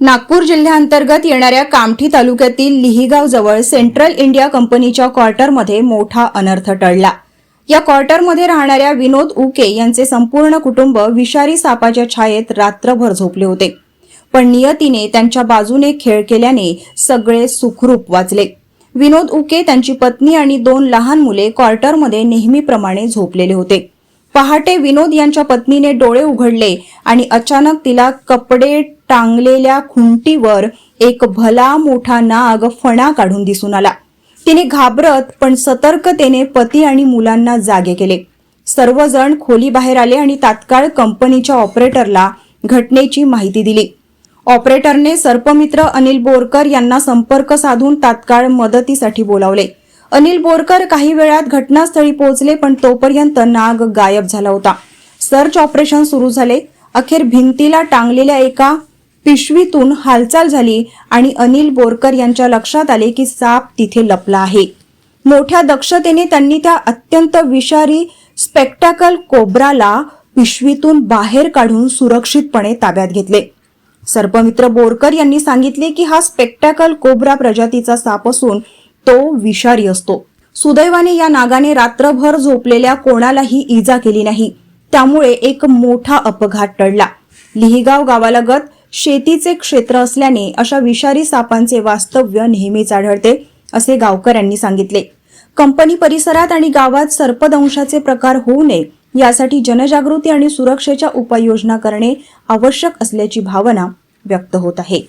नागपूर जिल्ह्याअंतर्गत येणाऱ्या कामठी तालुक्यातील लिहिगाव जवळ सेंट्रल इंडिया कंपनीच्या क्वार्टरमध्ये मोठा अनर्थ टळला. या क्वार्टरमध्ये राहणाऱ्या विनोद उके यांचे संपूर्ण कुटुंब विषारी सापाच्या छायेत रात्रभर झोपले होते. पण नियतीने त्यांच्या बाजूने खेळ केल्याने सगळे सुखरूप वाचले. विनोद उके त्यांची पत्नी आणि दोन लहान मुले क्वार्टरमध्ये नेहमीप्रमाणे झोपलेले होते. पहाटे विनोद यांच्या पत्नीने डोळे उघडले आणि अचानक तिला कपडे टांगलेल्या खुंटीवर एक भला मोठा नाग फणा काढून दिसून आला. तिने घाबरत पण सतर्कतेने पती आणि मुलांना जागे केले. सर्वजण खोली बाहेर आले आणि तात्काळ कंपनीच्या ऑपरेटरला घटनेची माहिती दिली. ऑपरेटरने सर्पमित्र अनिल बोरकर यांना संपर्क साधून तात्काळ मदतीसाठी बोलावले. अनिल बोरकर काही वेळात घटनास्थळी पोहोचले पण तोपर्यंत नाग गायब झाला होता. सर्च ऑपरेशन सुरू झाले. अखेर भिंतीला टांगलेल्या एका पिशवीतून हालचाल झाली आणि अनिल बोरकर यांच्या लक्षात आले की साप तिथे लपला आहे. मोठ्या दक्षतेने त्यांनी त्या अत्यंत विषारी स्पेक्टॅकल कोब्राला पिशवीतून बाहेर काढून सुरक्षितपणे ताब्यात घेतले. सर्पमित्र बोरकर यांनी सांगितले की हा स्पेक्टॅकल कोब्रा प्रजातीचा साप असून तो विषारी असतो. सुदैवाने या नागाने रात्रभर झोपलेल्या कोणालाही इजा केली नाही. त्यामुळे एक मोठा अपघात टळला. लिहिगाव गावालगत शेतीचे क्षेत्र असल्याने अशा विषारी सापांचे वास्तव्य नेहमीच आढळते असे गावकऱ्यांनी सांगितले. कंपनी परिसरात आणि गावात सर्पदंशाचे प्रकार होऊ नये यासाठी जनजागृती आणि सुरक्षेच्या उपाययोजना करणे आवश्यक असल्याची भावना व्यक्त होत आहे.